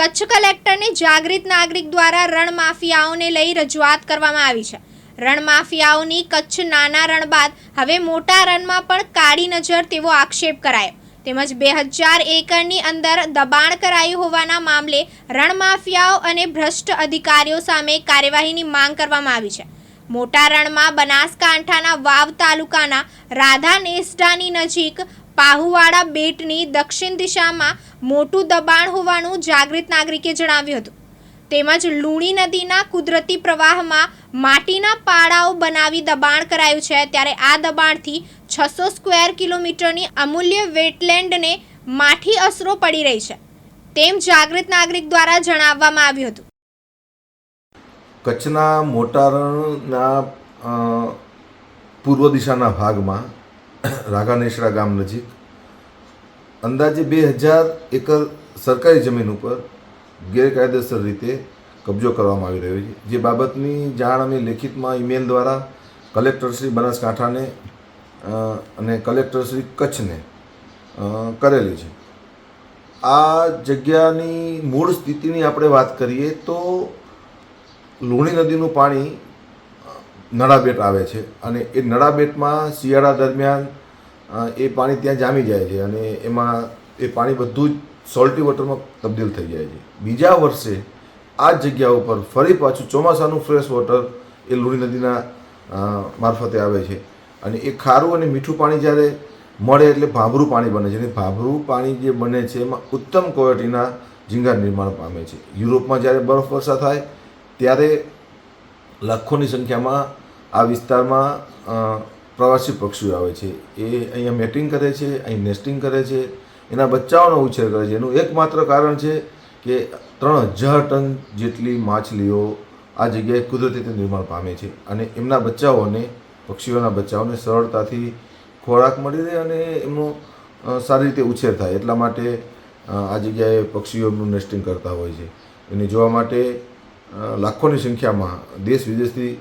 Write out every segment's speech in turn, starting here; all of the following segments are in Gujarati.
કચ્છ કલેક્ટરને જાગૃત નાગરિક દ્વારા રણ માફિયાઓને લઈ રજૂઆત કરવામાં આવી છે. રણ માફિયાઓની કચ્છ નાના રણ બાદ હવે મોટા રણમાં પણ કાળી નજર તેવો આક્ષેપ કરાયો. તેમજ બે હજાર એકરની અંદર દબાણ કરાયું હોવાના મામલે રણ માફિયાઓ અને ભ્રષ્ટ અધિકારીઓ સામે કાર્યવાહીની માંગ કરવામાં આવી છે. મોટા રણમાં બનાસકાંઠાના વાવ તાલુકાના રાધા નેસડાની નજીક પાહુવાડા બેટની દક્ષિણ દિશામાં મોટું દબાણ હોવાનું જાગૃત નાગરિકે જણાવ્યું હતું. તેમજ લુણી નદીના કુદરતી પ્રવાહમાં માટીના પાડાઓ બનાવી દબાણ કરાયું છે. ત્યારે આ દબાણથી છસો સ્ક્વેર કિલોમીટરની અમૂલ્ય વેટલેન્ડને માઠી અસરો પડી રહી છે, તેમ જાગૃત નાગરિક દ્વારા જણાવવામાં આવ્યું હતું. કચ્છના મોટા પૂર્વ દિશાના ભાગમાં રાઘાનેશરા ગામ નજીક. અંદાજે બે હજાર એકર સરકારી જમીન ઉપર ગેરકાયદેસર રીતે કબજો કરવામાં આવી રહ્યો છે. જે બાબતની જાણ અમે લેખિતમાં ઈમેલ દ્વારા કલેક્ટર શ્રી બનાસકાંઠાને અને કલેક્ટર શ્રી કચ્છને કરેલી છે. આ જગ્યાની મૂળ સ્થિતિની આપણે વાત કરીએ તો લુણી નદીનું પાણી નળાબેટ આવે છે અને એ નળાબેટમાં શિયાળા દરમિયાન એ પાણી ત્યાં જામી જાય છે અને એમાં એ પાણી બધું જ સોલ્ટી વોટરમાં તબદીલ થઈ જાય છે. બીજા વર્ષે આ જ જગ્યા ઉપર ફરી પાછું ચોમાસાનું ફ્રેશ વોટર એ લુણી નદીના મારફતે આવે છે અને એ ખારું અને મીઠું પાણી જ્યારે મળે એટલે ભાભરું પાણી બને છે અને ભાભરું પાણી જે બને છે એમાં ઉત્તમ ક્વોલિટીના ઝીંગા નિર્માણ પામે છે. યુરોપમાં જ્યારે બરફ વર્ષા થાય, ત્યારે લાખોની સંખ્યામાં આ વિસ્તારમાં પ્રવાસી પક્ષીઓ આવે છે. એ અહીંયા મેટિંગ કરે છે, અહીં નેસ્ટિંગ કરે છે. એના બચ્ચાઓનો ઉછેર કરે છે. એનું એકમાત્ર કારણ છે કે ત્રણ હજાર ટન જેટલી માછલીઓ આ જગ્યાએ કુદરતી રીતે નિર્માણ પામે છે અને એમના બચ્ચાઓને, પક્ષીઓના બચ્ચાઓને સરળતાથી ખોરાક મળી રહે અને એમનો સારી રીતે ઉછેર થાય. એટલા માટે આ જગ્યાએ પક્ષીઓ એમનું નેસ્ટિંગ કરતા હોય છે. એને જોવા માટે લાખોની સંખ્યામાં દેશ વિદેશથી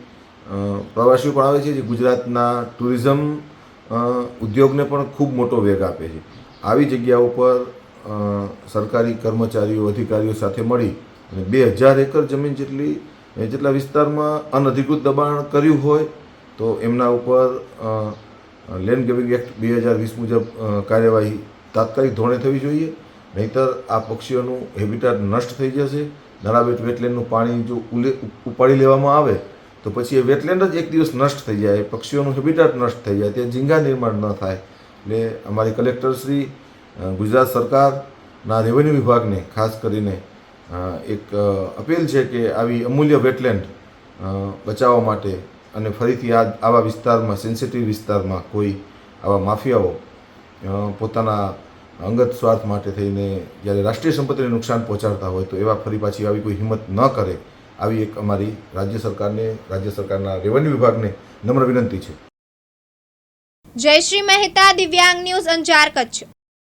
પ્રવાસીઓ પણ આવે છે, જે ગુજરાતના ટુરિઝમ ઉદ્યોગને પણ ખૂબ મોટો વેગ આપે છે. આવી જગ્યા ઉપર સરકારી કર્મચારીઓ, અધિકારીઓ સાથે મળી અને બે હજાર એકર જમીન જેટલી જેટલા વિસ્તારમાં અનધિકૃત દબાણ કર્યું હોય, તો એમના ઉપર લેન્ડ ગેવિંગ એક્ટ બે હજાર વીસ મુજબ કાર્યવાહી તાત્કાલિક ધોરણે થવી જોઈએ. નહીંતર આ પક્ષીઓનું હેબિટાટ નષ્ટ થઈ જશે. નળાબેટ વેટલેન્ડનું પાણી જો ઉલે ઉપાડી લેવામાં આવે, તો પછી એ વેટલેન્ડ જ એક દિવસ નષ્ટ થઈ જાય પક્ષીઓનું હેબિટાટ નષ્ટ થઈ જાય, ત્યાં ઝીંગા નિર્માણ ન થાય. એટલે અમારી કલેક્ટરશ્રી ગુજરાત સરકારના રેવન્યુ વિભાગને ખાસ કરીને એક અપીલ છે કે આવી અમૂલ્ય વેટલેન્ડ બચાવવા માટે અને ફરીથી આ આવા વિસ્તારમાં સેન્સિટિવ વિસ્તારમાં કોઈ આવા માફિયાઓ પોતાના અંગત સ્વાર્થ માટે થઈને જ્યારે રાષ્ટ્રીય સંપત્તિને નુકસાન પહોંચાડતા હોય તો એવા ફરી પાછી આવી કોઈ હિંમત ન કરે, આવી એક અમારી રાજ્ય સરકારને, રાજ્ય સરકારના રેવન્યુ વિભાગને નમ્ર વિનંતી છે. જયશ્રી મહેતા, દિવ્યાંગ ન્યૂઝ અંજાર કચ્છ.